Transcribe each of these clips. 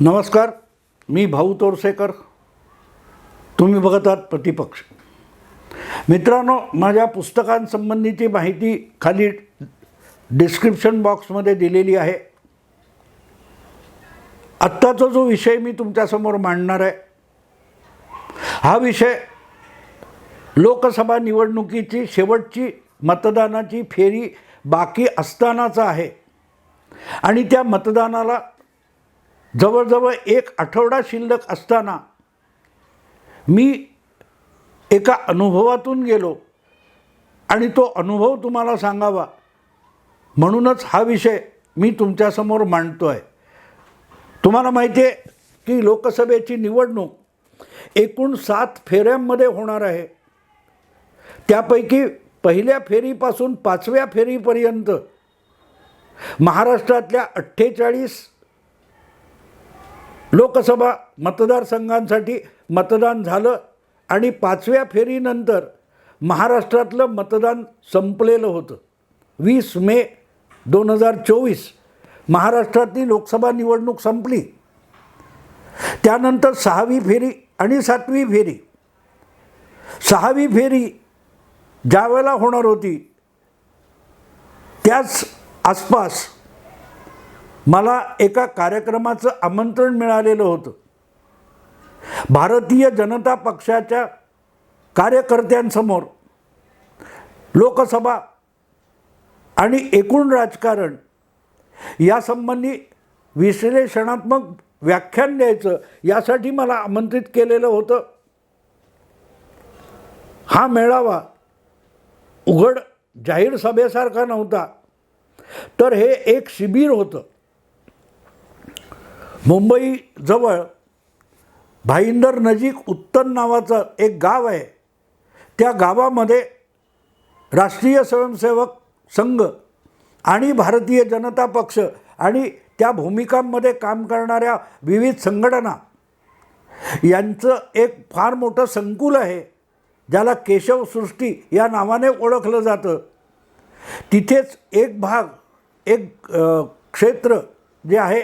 नमस्कार मी भाऊ तोरसेकर. तुम्ही बघत आहात प्रतिपक्ष. मित्रांनो माझ्या पुस्तकांसंबंधीची माहिती खाली डिस्क्रिप्शन बॉक्समध्ये दिलेली आहे. आत्ताचा जो विषय मी तुमच्यासमोर मांडणार आहे हा विषय लोकसभा निवडणुकीची शेवटची मतदानाची फेरी बाकी असतानाचा आहे. आणि त्या मतदानाला जवळजवळ एक आठवडा शिल्लक असताना मी एका अनुभवातून गेलो आणि तो अनुभव तुम्हाला सांगावा. म्हणूनच हा विषय मी तुमच्यासमोर मांडतो आहे तुम्हाला माहिती आहे की लोकसभेची निवडणूक एकूण सात फेऱ्यांमध्ये होणार आहे. त्यापैकी पहिल्या फेरीपासून पाचव्या फेरीपर्यंत महाराष्ट्रातल्या अठ्ठेचाळीस लोकसभा मतदारसंघांसाठी मतदान झालं आणि पाचव्या फेरीनंतर महाराष्ट्रातलं मतदान संपलेलं होतं. वीस मे दोन हजार चोवीस महाराष्ट्रातली लोकसभा निवडणूक संपली. त्यानंतर सहावी फेरी आणि सातवी फेरी. सहावी फेरी ज्या वेळेला होणार होती त्याच आसपास मला एका कार्यक्रमाचं आमंत्रण मिळालेलं होतं. भारतीय जनता पक्षाच्या कार्यकर्त्यांसमोर लोकसभा आणि एकूण राजकारण यासंबंधी विश्लेषणात्मक व्याख्यान द्यायचं यासाठी मला आमंत्रित केलेलं होतं. हा मेळावा उघड जाहीर सभेसारखा नव्हता तर हे एक शिबिर होतं. मुंबईजवळ भाईंदर नजीक उत्तन नावाचं एक गाव आहे. त्या गावामध्ये राष्ट्रीय स्वयंसेवक संघ आणि भारतीय जनता पक्ष आणि त्या भूमिकांमध्ये काम करणाऱ्या विविध संघटना यांचं एक फार मोठं संकुल आहे ज्याला केशवसृष्टी या नावाने ओळखलं जातं. तिथेच एक भाग एक क्षेत्र जे आहे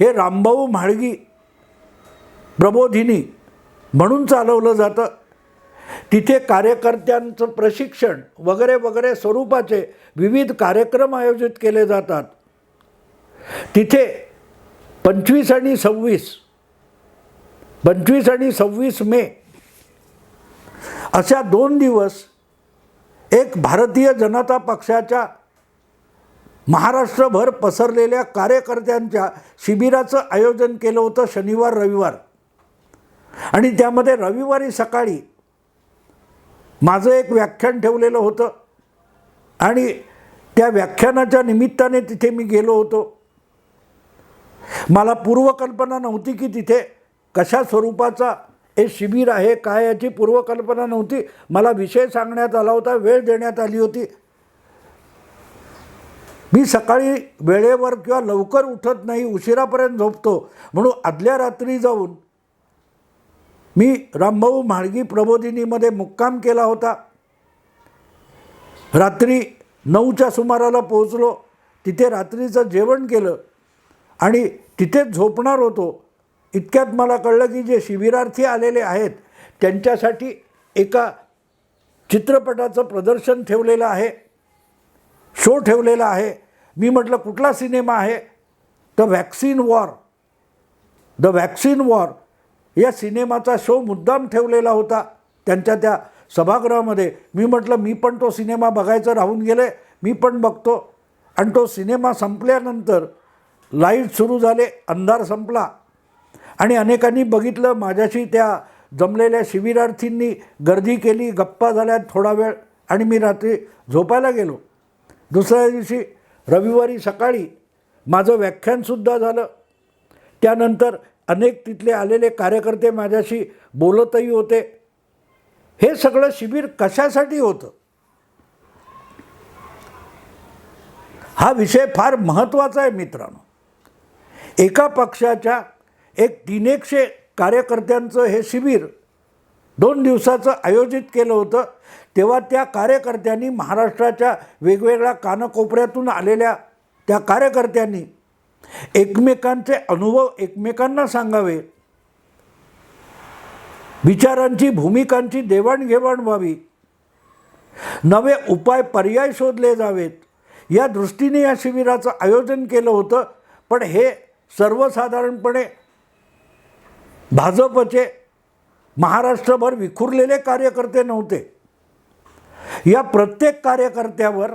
हे रामभाऊ म्हाळगी प्रबोधिनी म्हणून चालवलं जातं. तिथे कार्यकर्त्यांचं प्रशिक्षण वगैरे वगैरे स्वरूपाचे विविध कार्यक्रम आयोजित केले जातात. तिथे पंचवीस आणि सव्वीस पंचवीस आणि सव्वीस मे अशा दोन दिवस एक भारतीय जनता पक्षाच्या महाराष्ट्रभर पसरलेल्या कार्यकर्त्यांच्या शिबिराचं आयोजन केलं होतं शनिवार रविवार. आणि त्यामध्ये रविवारी सकाळी माझं एक व्याख्यान ठेवलेलं होतं. आणि त्या व्याख्यानाच्या निमित्ताने तिथे मी गेलो होतो. मला पूर्वकल्पना नव्हती की तिथे कशा स्वरूपाचा हे शिबिर आहे काय याची पूर्वकल्पना नव्हती. मला विषय सांगण्यात आला होता वेळ देण्यात आली होती. मी सकाळी वेळेवर किंवा लवकर उठत नाही उशिरापर्यंत झोपतो. म्हणून आदल्या रात्री जाऊन मी रामभाऊ म्हाळगी प्रबोधिनीमध्ये मुक्काम केला होता. रात्री नऊच्या सुमाराला पोहोचलो. तिथे रात्रीचं जेवण केलं आणि तिथेच झोपणार होतो. इतक्यात मला कळलं की जे शिबिरार्थी आलेले आहेत त्यांच्यासाठी एका चित्रपटाचं प्रदर्शन ठेवलेलं आहे. शो ठेवलेला आहे. मी म्हटलं कुठला सिनेमा आहे? The vaccine war the vaccine war या सिनेमाचा शो मुद्दाम ठेवलेला होता त्यांच्या त्या सभागृहामध्ये. मी म्हटलं मी पण तो सिनेमा बघायचं राहून गेले मी पण बघतो. आणि तो सिनेमा संपल्यानंतर लाइट सुरू झाले अंधार संपला. आणि अनेकांनी बघितलं माझ्याशी त्या जमलेल्या शिबिरार्थींनी गर्दी केली गप्पा झाल्या थोडा वेळ. आणि मी रात्री झोपायला गेलो. दुसऱ्या दिवशी रविवारी सकाळी माझं व्याख्यानसुद्धा झालं. त्यानंतर अनेक तिथले आलेले कार्यकर्ते माझ्याशी बोलतही होते. हे सगळं शिबिर कशासाठी होतं? हा विषय फार महत्त्वाचा आहे मित्रांनो. एका पक्षाच्या एक तीनएकशे कार्यकर्त्यांचं हे शिबिर दोन दिवसाचं आयोजित केलं होतं. तेव्हा त्या कार्यकर्त्यांनी महाराष्ट्राच्या वेगवेगळ्या कानकोपऱ्यातून आलेल्या त्या कार्यकर्त्यांनी एकमेकांचे अनुभव एकमेकांना सांगावे. विचारांची भूमिकांची देवाणघेवाण व्हावी. नवे उपाय पर्याय शोधले जावेत. या दृष्टीने या शिबिराचं आयोजन केलं होतं पण हे सर्वसाधारणपणे भाजपचे महाराष्ट्रभर विखुरलेले कार्यकर्ते नव्हते. या प्रत्येक कार्यकर्त्यावर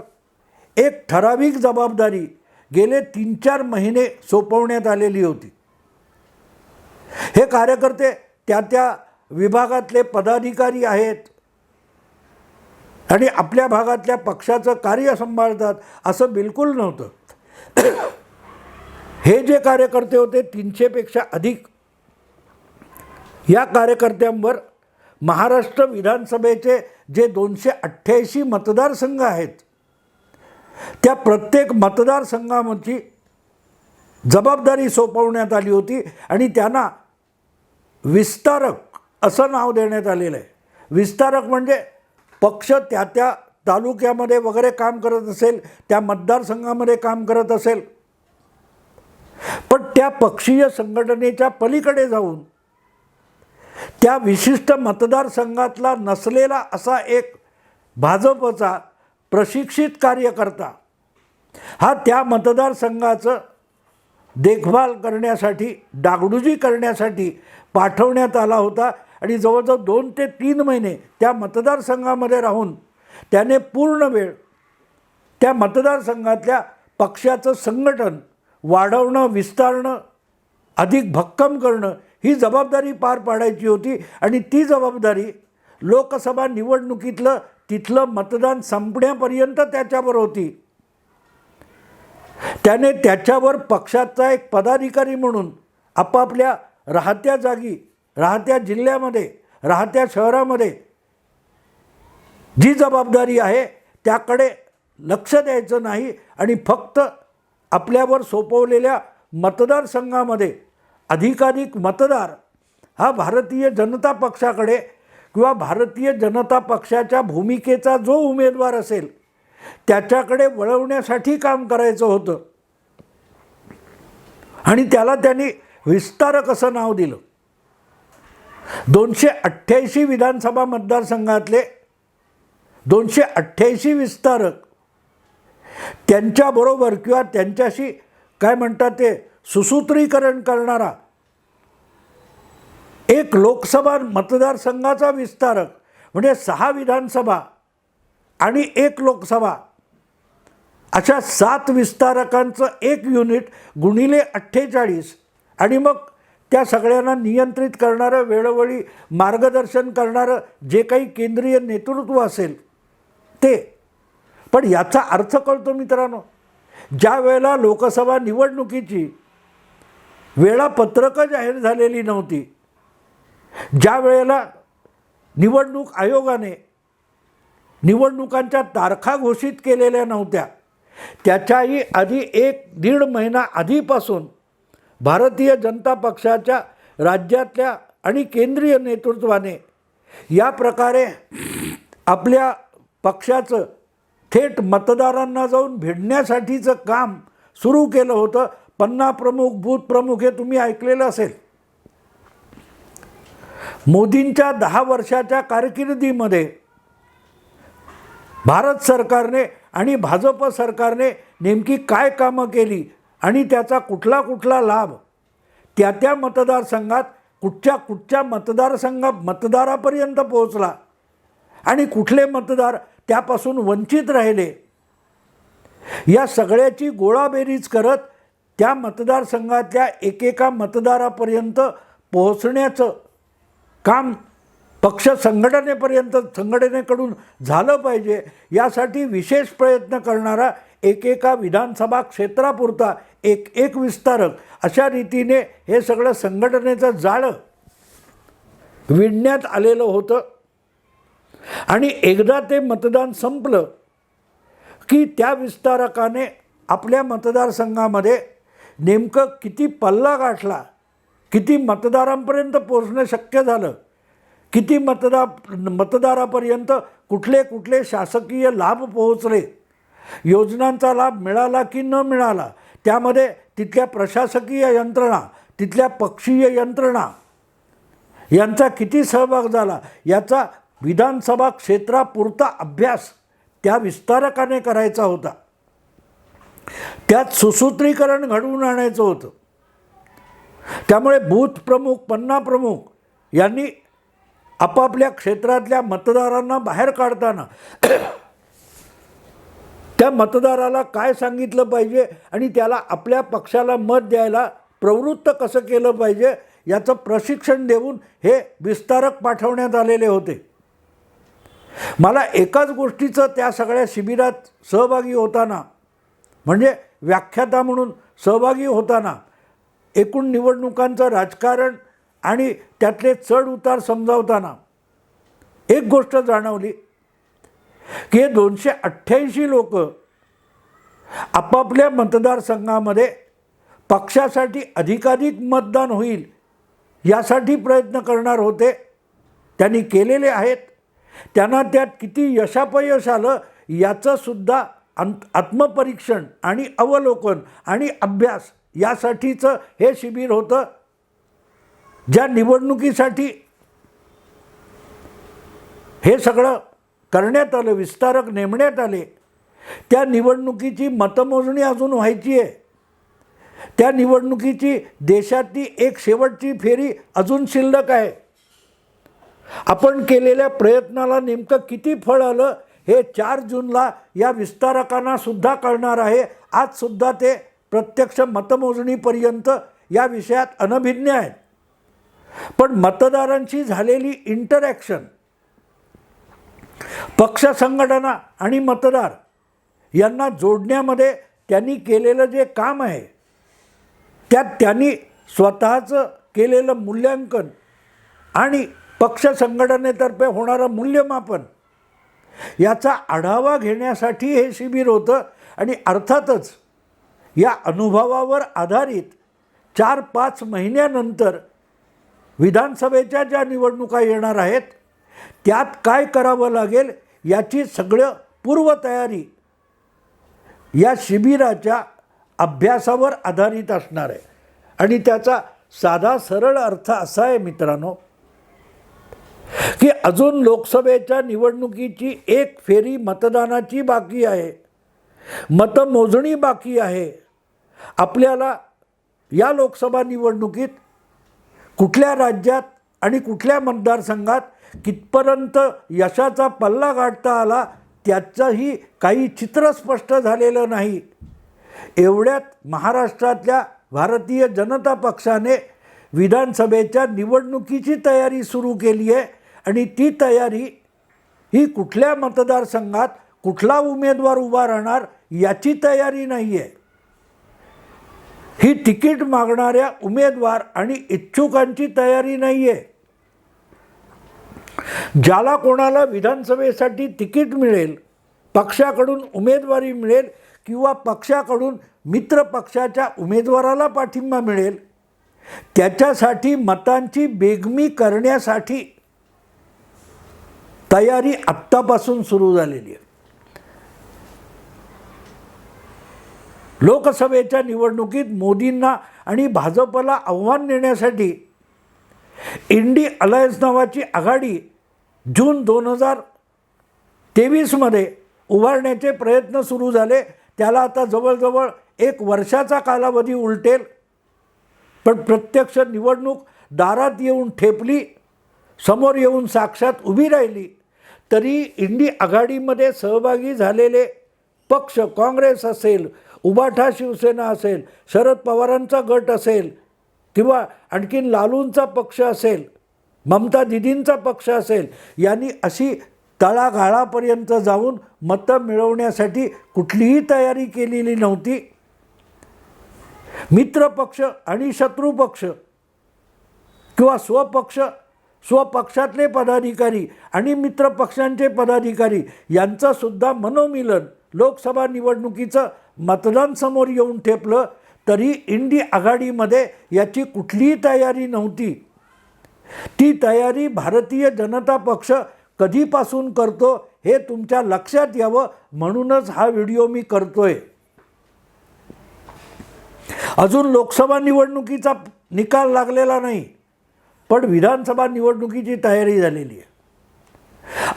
एक ठराविक जबाबदारी गेले तीन चार महिने सोपवण्यात आलेली होती. हे कार्यकर्ते त्या त्या विभागातले पदाधिकारी आहेत आणि आपल्या भागातल्या पक्षाचं कार्य सांभाळतात असं बिलकुल नव्हतं. हे जे कार्यकर्ते होते तीनशेपेक्षा अधिक या कार्यकर्त्यांवर महाराष्ट्र विधानसभेचे जे दोनशे अठ्ठ्याऐंशी मतदारसंघ आहेत त्या प्रत्येक मतदारसंघाची जबाबदारी सोपवण्यात आली होती आणि त्यांना विस्तारक असं नाव देण्यात आलेलं आहे. विस्तारक म्हणजे पक्ष त्या त्या तालुक्यामध्ये वगैरे काम करत असेल त्या मतदारसंघामध्ये काम करत असेल. पण त्या पक्षीय संघटनेच्या पलीकडे जाऊन त्या विशिष्ट मतदारसंघातला नसलेला असा एक भाजपचा प्रशिक्षित कार्यकर्ता हा त्या मतदारसंघाचं देखभाल करण्यासाठी डागडुजी करण्यासाठी पाठवण्यात आला होता. आणि जवळजवळ दोन ते तीन महिने त्या मतदारसंघामध्ये राहून त्याने पूर्ण वेळ त्या मतदारसंघातल्या पक्षाचं संघटन वाढवणं विस्तारणं अधिक भक्कम करणं ही जबाबदारी पार पाडायची होती आणि ती जबाबदारी लोकसभा निवडणुकीतलं तिथलं मतदान संपण्यापर्यंत त्याच्यावर होती. त्याने त्याच्यावर पक्षाचा एक पदाधिकारी म्हणून आपापल्या राहत्या जागी राहत्या जिल्ह्यामध्ये राहत्या शहरामध्ये जी जबाबदारी आहे त्याकडे लक्ष द्यायचं नाही आणि फक्त आपल्यावर सोपवलेल्या मतदारसंघामध्ये अधिकाधिक मतदार हा भारतीय जनता पक्षाकडे किंवा भारतीय जनता पक्षाच्या भूमिकेचा जो उमेदवार असेल त्याच्याकडे वळवण्यासाठी काम करायचं होतं. आणि त्याला त्यांनी विस्तारक असं नाव दिलं. दोनशे अठ्ठ्याऐंशी विधानसभा मतदारसंघातले दोनशे अठ्ठ्याऐंशी विस्तारक त्यांच्याबरोबर किंवा त्यांच्याशी काय म्हणतात ते सुसूत्रीकरण करणारा एक लोकसभा मतदारसंघाचा विस्तारक म्हणजे सहा विधानसभा आणि एक लोकसभा अशा सात विस्तारकांचं एक युनिट गुणिले अठ्ठेचाळीस आणि मग त्या सगळ्यांना नियंत्रित करणारं वेळोवेळी मार्गदर्शन करणारं जे काही केंद्रीय नेतृत्व असेल ते. पण याचा अर्थ कळतो मित्रांनो ज्या वेळेला लोकसभा निवडणुकीची वेळापत्रकं जाहीर झालेली नव्हती ज्या वेळेला निवडणूक आयोगाने निवडणुकांच्या तारखा घोषित केलेल्या नव्हत्या त्याच्याही आधी एक दीड महिना आधीपासून भारतीय जनता पक्षाच्या राज्यातल्या आणि केंद्रीय नेतृत्वाने या प्रकारे आपल्या पक्षाचं थेट मतदारांना जाऊन भिडण्यासाठीचं काम सुरू केलं होतं. पन्ना प्रमुख बूथ प्रमुख हे तुम्ही ऐकलेलं असेल. मोदींच्या दहा वर्षाच्या कारकिर्दीमध्ये भारत सरकारने आणि भाजप सरकारने नेमकी काय कामं केली आणि त्याचा कुठला कुठला लाभ त्या त्या मतदारसंघात कुठच्या कुठच्या मतदारसंघा मतदारापर्यंत पोहोचला आणि कुठले मतदार त्यापासून वंचित राहिले? या सगळ्याची गोळाबेरीज करत त्या मतदारसंघातल्या एकेका मतदारापर्यंत पोहोचण्याचं काम पक्ष संघटनेपर्यंत संघटनेकडून झालं पाहिजे. यासाठी विशेष प्रयत्न करणारा एकेका विधानसभा क्षेत्रापुरता एक एक विस्तारक अशा रीतीने हे सगळं संघटनेचं जाळं विणण्यात आलेलं होतं. आणि एकदा ते मतदान संपलं की त्या विस्तारकाने आपल्या मतदारसंघामध्ये नेमकं किती पल्ला गाठला किती मतदारांपर्यंत पोचणं शक्य झालं? किती मतदार मतदारापर्यंत कुठले कुठले शासकीय लाभ पोहोचले? योजनांचा लाभ मिळाला की न मिळाला? त्यामध्ये तिथल्या प्रशासकीय यंत्रणा तिथल्या पक्षीय यंत्रणा यांचा किती सहभाग झाला? याचा विधानसभा क्षेत्रापुरता अभ्यास त्या विस्तारकाने करायचा होता. त्यात सुसूत्रीकरण घडवून आणायचं होतं. त्यामुळे बूथ प्रमुख पन्ना प्रमुख यांनी आपापल्या क्षेत्रातल्या मतदारांना बाहेर काढताना त्या मतदाराला काय सांगितलं पाहिजे आणि त्याला आपल्या पक्षाला मत द्यायला प्रवृत्त कसं केलं पाहिजे याचं प्रशिक्षण देऊन हे विस्तारक पाठवण्यात आलेले होते. मला एकाच गोष्टीचं त्या सगळ्या शिबिरात सहभागी होताना म्हणजे व्याख्याता म्हणून सहभागी होताना एकूण निवडणुकांचं राजकारण आणि त्यातले चढ उतार समजावताना एक गोष्ट जाणवली की हे दोनशे अठ्ठ्याऐंशी लोक आपापल्या मतदारसंघामध्ये पक्षासाठी अधिकाधिक मतदान होईल यासाठी प्रयत्न करणार होते. त्यांनी केलेले आहेत. त्यांना त्यात किती यशापयश आलं याचंसुद्धा अंत आत्मपरीक्षण आणि अवलोकन आणि अभ्यास यासाठीचं हे शिबिर होतं. ज्या निवडणुकीसाठी हे सगळं करण्यात आलं विस्तारक नेमण्यात आले त्या निवडणुकीची मतमोजणी अजून व्हायची आहे. त्या निवडणुकीची देशातली एक शेवटची फेरी अजून शिल्लक आहे. आपण केलेल्या प्रयत्नाला नेमकं किती फळ आलं हे चार जूनला या विस्तारकांना सुद्धा कळणार आहे. आजसुद्धा ते प्रत्यक्ष मतमोजणीपर्यंत या विषयात अनभिज्ञ आहेत. पण मतदारांशी झालेली इंटरॅक्शन पक्ष संघटना आणि मतदार यांना जोडण्यामध्ये त्यांनी केलेलं जे काम आहे त्यात त्यांनी स्वतःचं केलेलं मूल्यांकन आणि पक्ष संघटनेतर्फे होणारं मूल्यमापन याचा आढावा घेण्यासाठी हे शिबिर होतं आणि अर्थातच या अनुभवावर आधारित चार पाच महिन्यानंतर विधानसभेच्या ज्या निवडणुका येणार आहेत त्यात काय करावं लागेल याची सगळं पूर्वतयारी या शिबिराच्या अभ्यासावर आधारित असणार आहे. आणि त्याचा साधा सरळ अर्थ असा आहे मित्रांनो की अजून लोकसभेच्या निवडणुकीची एक फेरी मतदानाची बाकी आहे मतमोजणी बाकी आहे. आपल्याला या लोकसभा निवडणुकीत कुठल्या राज्यात आणि कुठल्या मतदारसंघात कितपर्यंत यशाचा पल्ला गाठता आला त्याचंही काही चित्र स्पष्ट झालेलं नाही. एवढ्यात महाराष्ट्रातल्या भारतीय जनता पक्षाने विधानसभेच्या निवडणुकीची तयारी सुरू केली आहे आणि ती तयारी ही कुठल्या मतदारसंघात कुठला उमेदवार उभा राहणार याची तयारी नाही आहे. ही तिकीट मागणाऱ्या उमेदवार आणि इच्छुकांची तयारी नाही आहे ज्याला कोणाला विधानसभेसाठी तिकीट मिळेल पक्षाकडून उमेदवारी मिळेल किंवा पक्षाकडून मित्र पक्षाच्या उमेदवाराला पाठिंबा मिळेल त्याच्यासाठी मतांची बेगमी करण्यासाठी तयारी आत्तापासून सुरू झालेली आहे. लोकसभेच्या निवडणुकीत मोदींना आणि भाजपला आव्हान देण्यासाठी इंडी अलायन्स नावाची आघाडी जून दोन हजार तेवीसमध्ये उभारण्याचे प्रयत्न सुरू झाले. त्याला आता जवळजवळ एक वर्षाचा कालावधी उलटेल. पण प्रत्यक्ष निवडणूक दारात येऊन ठेपली समोर येऊन साक्षात उभी राहिली. तरी इंडी आघाडीमध्ये सहभागी झालेले पक्ष काँग्रेस असेल उबाठा शिवसेना असेल शरद पवारांचा गट असेल किंवा आणखीन लालूंचा पक्ष असेल ममता दिदींचा पक्ष असेल यांनी अशी तळागाळापर्यंत जाऊन मतं मिळवण्यासाठी कुठलीही तयारी केलेली नव्हती. मित्रपक्ष आणि शत्रुपक्ष किंवा स्वपक्ष स्वपक्षातले पदाधिकारी आणि मित्रपक्षांचे पदाधिकारी यांचंसुद्धा मनोमिलन लोकसभा निवडणुकीचं मतदान समोर येऊन ठेपलं तरी इंडी आघाडीमध्ये याची कुठलीही तयारी नव्हती. ती तयारी भारतीय जनता पक्ष कधीपासून करतो हे तुमच्या लक्षात यावं म्हणूनच हा व्हिडिओ मी करतोय. अजून लोकसभा निवडणुकीचा निकाल लागलेला नाही पण विधानसभा निवडणुकीची तयारी झालेली आहे.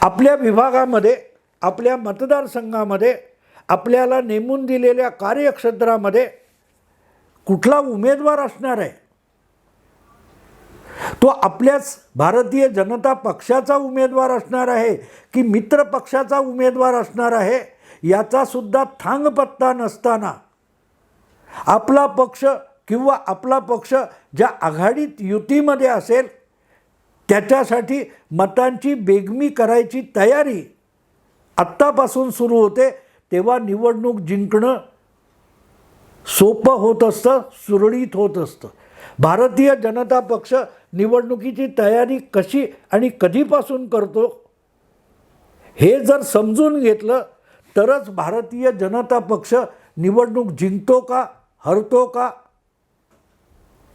आपल्या विभागामध्ये आपल्या मतदारसंघामध्ये आपल्याला नेमून दिलेल्या कार्यक्षेत्रामध्ये कुठला उमेदवार असणार आहे? तो आपल्याच भारतीय जनता पक्षाचा उमेदवार असणार आहे की मित्र पक्षाचा उमेदवार असणार आहे याचा सुद्धा थांगपत्ता नसताना आपला पक्ष किंवा आपला पक्ष ज्या आघाडीत युतीमध्ये असेल त्याच्यासाठी मतांची बेगमी करायची तयारी आत्तापासून सुरू होते. तेव्हा निवडणूक जिंकणं सोपं होत असतं सुरळीत होत असतं. भारतीय जनता पक्ष निवडणुकीची तयारी कशी आणि कधीपासून करतो हे जर समजून घेतलं तरच भारतीय जनता पक्ष निवडणूक जिंकतो का हरतो का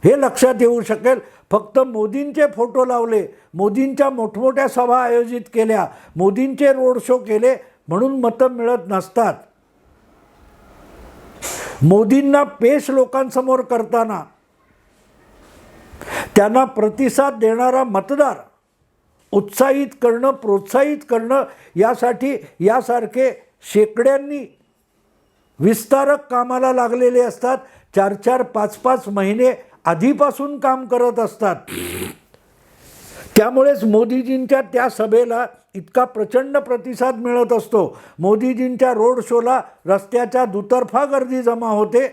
हे लक्षात येऊ शकेल. फक्त मोदींचे फोटो लावले मोदींच्या मोठमोठ्या सभा आयोजित केल्या मोदींचे रोड शो केले म्हणून मतं मिळत नसतात. मोदींना पेश लोकांसमोर करताना त्यांना प्रतिसाद देणारा मतदार उत्साहित करणं प्रोत्साहित करणं यासाठी यासारखे शेकड्यांनी विस्तारक कामाला लागलेले असतात. चार चार पाच पाच महिने आधीपासून काम करत असतात. त्यामुळेच मोदीजींच्या त्या सभेला इतका प्रचंड प्रतिसाद मिळत असतो. मोदीजींच्या रोड शोला रस्त्याच्या दुतर्फा गर्दी जमा होते.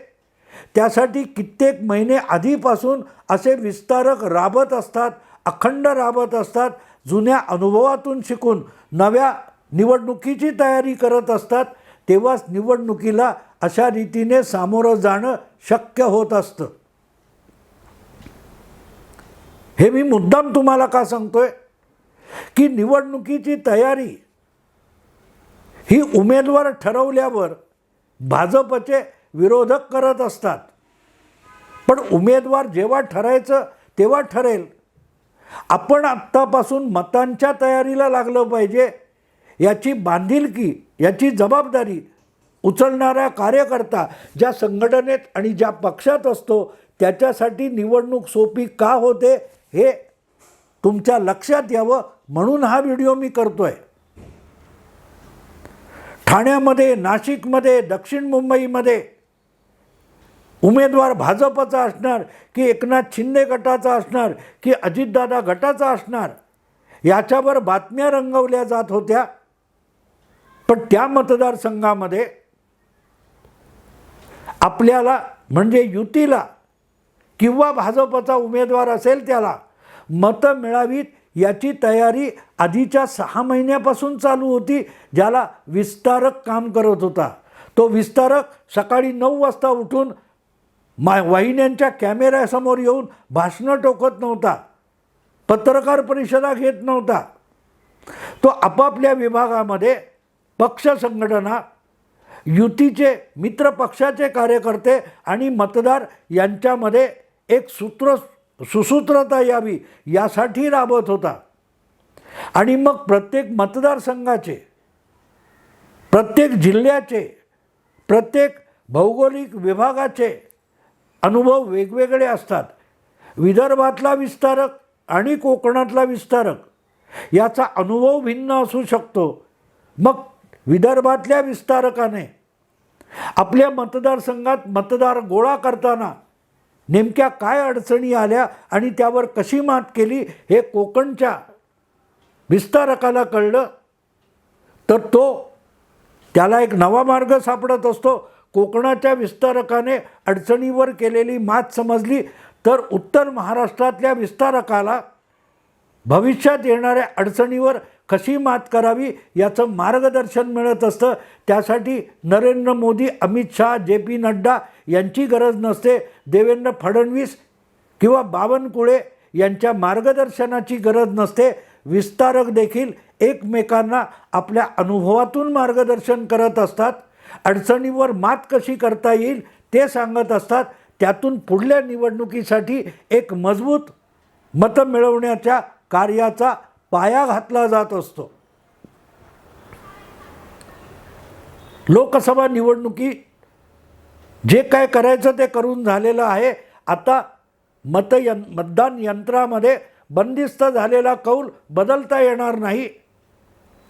त्यासाठी कित्येक महिने आधीपासून असे विस्तारक राबत असतात अखंड राबत असतात जुन्या अनुभवातून शिकून नव्या निवडणुकीची तयारी करत असतात. तेव्हाच निवडणुकीला अशा रीतीने सामोरं जाणं शक्य होत असतं. हे मी मुद्दाम तुम्हाला का सांगतोय? की निवडणुकीची तयारी ही उमेदवार ठरवल्यावर भाजपचे विरोधक करत असतात. पण उमेदवार जेव्हा ठरायचं तेव्हा ठरेल. आपण आत्तापासून मतांच्या तयारीला लागलं पाहिजे. याची बांधिलकी याची जबाबदारी उचलणाऱ्या कार्यकर्ता ज्या संघटनेत आणि ज्या पक्षात असतो त्याच्यासाठी निवडणूक सोपी का होते हे तुमच्या लक्षात यावं म्हणून हा व्हिडिओ मी करतोय. ठाण्यामध्ये नाशिकमध्ये दक्षिण मुंबईमध्ये उमेदवार भाजपचा असणार की एकनाथ शिंदे गटाचा असणार की अजितदादा गटाचा असणार याच्यावर बातम्या रंगवल्या जात होत्या. पण त्या मतदारसंघामध्ये आपल्याला म्हणजे युतीला किंवा भाजपचा उमेदवार असेल त्याला मतं मिळावीत याची तयारी आधीच्या सहा महिन्यापासून चालू होती ज्याला विस्तारक काम करत होता. तो विस्तारक सकाळी नऊ वाजता उठून मा वाहिन्यांच्या कॅमेऱ्यासमोर येऊन भाषणं टोकत नव्हता. पत्रकार परिषदा घेत नव्हता. तो आपापल्या विभागामध्ये पक्ष संघटना युतीचे मित्र पक्षाचे कार्यकर्ते आणि मतदार यांच्यामध्ये एक सूत्र सुसूत्रता यावी यासाठी राबत होता. आणि मग प्रत्येक मतदारसंघाचे प्रत्येक जिल्ह्याचे प्रत्येक भौगोलिक विभागाचे अनुभव वेगवेगळे असतात. विदर्भातला विस्तारक आणि कोकणातला विस्तारक याचा अनुभव भिन्न असू शकतो. मग विदर्भातल्या विस्तारकाने आपल्या मतदारसंघात मतदार गोळा करताना नेमक्या काय अडचणी आल्या आणि त्यावर कशी मात केली हे कोकणच्या विस्तारकाला कळलं. तर तो त्याला एक नवा मार्ग सापडत असतो. कोकणाच्या विस्तारकाने अडचणीवर केलेली मात समजली तर उत्तर महाराष्ट्रातल्या विस्तारकाला भविष्यात येणाऱ्या अडचणीवर कशी मात करावी याचं मार्गदर्शन मिळत असतं. त्यासाठी नरेंद्र मोदी अमित शहा जे पी नड्डा यांची गरज नसते. देवेंद्र फडणवीस किंवा बावनकुळे यांच्या मार्गदर्शनाची गरज नसते. विस्तारक देखील एकमेकांना आपल्या अनुभवातून मार्गदर्शन करत असतात. अडचणीवर मात कशी करता येईल ते सांगत असतात. त्यातून पुढल्या निवडणुकीसाठी एक मजबूत मतं मिळवण्याच्या कार्याचा पाया घातला जात असतो. लोकसभा निवडणुकी जे काय करायचं ते करून झालेलं आहे. आता मतयं मतदान यंत्रामध्ये बंदिस्त झालेला कौल बदलता येणार नाही.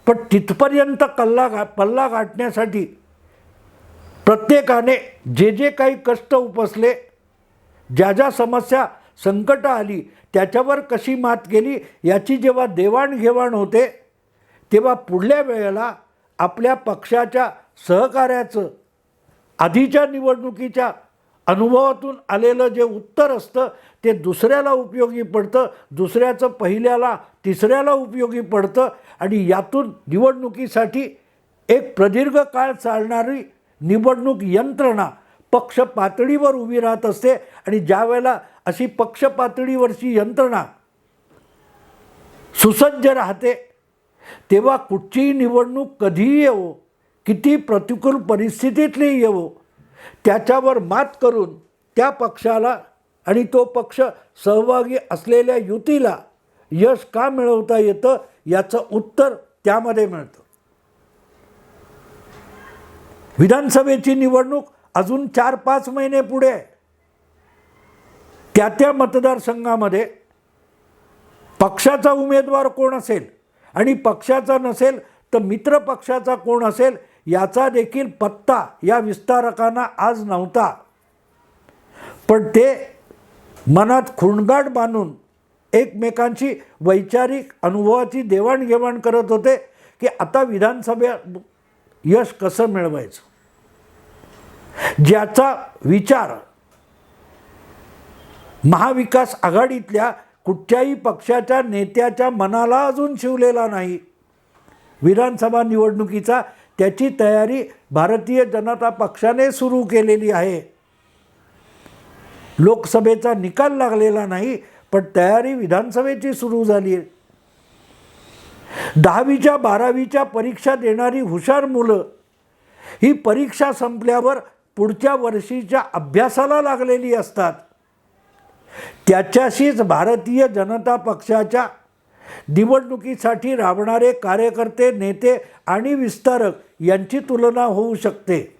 पण तिथपर्यंत कल्ला गा पल्ला गाठण्यासाठी प्रत्येकाने जे जे काही कष्ट उपसले ज्या ज्या समस्या संकटं आली त्याच्यावर कशी मात केली याची जेव्हा देवाणघेवाण होते तेव्हा पुढल्या वेळेला आपल्या पक्षाच्या सहकार्याचं आधीच्या निवडणुकीच्या अनुभवातून आलेलं जे उत्तर असतं ते दुसऱ्याला उपयोगी पडतं दुसऱ्याचं पहिल्याला तिसऱ्याला उपयोगी पडतं आणि यातून निवडणुकीसाठी एक प्रदीर्घ काळ चालणारी निवडणूक यंत्रणा पक्ष पातळीवर उभी राहत असते आणि ज्या वेळेला अशी पक्ष पातळीवरची यंत्रणा सुसज्ज राहते. तेव्हा कुठचीही निवडणूक कधीही येवो किती प्रतिकूल परिस्थितीतली येवो त्याच्यावर मात करून त्या पक्षाला आणि तो पक्ष सहभागी असलेल्या युतीला यश का मिळवता येतं याचं उत्तर त्यामध्ये मिळतं. विधानसभेची निवडणूक अजून चार पाच महिने पुढे आहे. त्या त्या मतदारसंघामध्ये पक्षाचा उमेदवार कोण असेल आणि पक्षाचा नसेल तर मित्र पक्षाचा कोण असेल याचा देखील पत्ता या विस्तारकांना आज नव्हता. पण ते मनात खुणगाट बांधून एकमेकांशी वैचारिक अनुभवाची देवाणघेवाण करत होते की आता विधानसभेत यश कसं मिळवायचं? ज्याचा विचार महाविकास आघाडीतल्या कुठच्याही पक्षाच्या नेत्याच्या मनाला अजून शिवलेला नाही. विधानसभा निवडणुकीचा त्याची तयारी भारतीय जनता पक्षाने सुरू केलेली आहे. लोकसभेचा निकाल लागलेला नाही पण तयारी विधानसभेची सुरू झाली आहे. दहावीच्या बारावीच्या परीक्षा देणारी हुशार मुलं ही परीक्षा संपल्यावर पुढच्या वर्षीच्या अभ्यासाला लागलेली असतात. त्याच्याशीच भारतीय जनता पक्षाच्या निवडणुकीसाठी राबणारे कार्यकर्ते नेते आणि विस्तारक यांची तुलना होऊ शकते.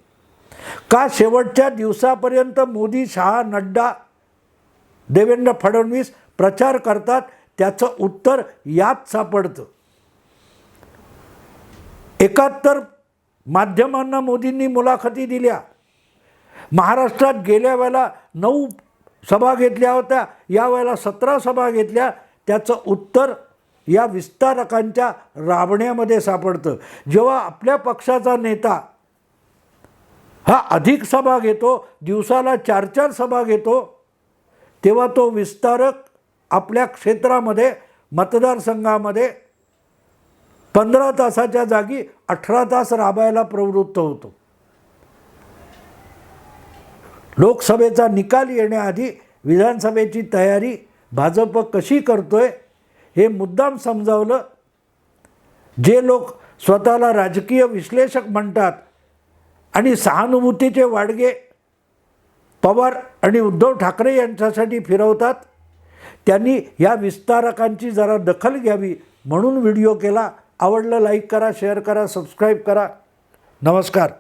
का शेवटच्या दिवसापर्यंत मोदी शहा नड्डा देवेंद्र फडणवीस प्रचार करतात? त्याचं उत्तर यात सापडतं. एकाहत्तर माध्यमांना मोदींनी मुलाखती दिल्या. महाराष्ट्रात गेल्या वेळेला नऊ सभा घेतल्या होत्या. यावेळेला सतरा सभा घेतल्या. त्याचं उत्तर या विस्तारकांच्या राबण्यामध्ये सापडतं. जेव्हा आपल्या पक्षाचा नेता हा अधिक सभा घेतो दिवसाला चार चार सभा घेतो तेव्हा तो विस्तारक आपल्या क्षेत्रामध्ये मतदारसंघामध्ये पंधरा तासाच्या जागी अठरा तास राबायला प्रवृत्त होतो. लोकसभेचा निकाल येण्याआधी विधानसभेची तयारी भाजप कशी करतोय हे मुद्दाम समजावलं. जे लोक स्वतःला राजकीय विश्लेषक म्हणतात आणि सहानुभूतीचे वाडगे पवार आणि उद्धव ठाकरे यांच्यासाठी फिरवतात त्यांनी या विस्तारकांची जरा दखल घ्यावी म्हणून व्हिडिओ केला. आवडलं लाईक करा शेअर करा सबस्क्राईब करा. नमस्कार.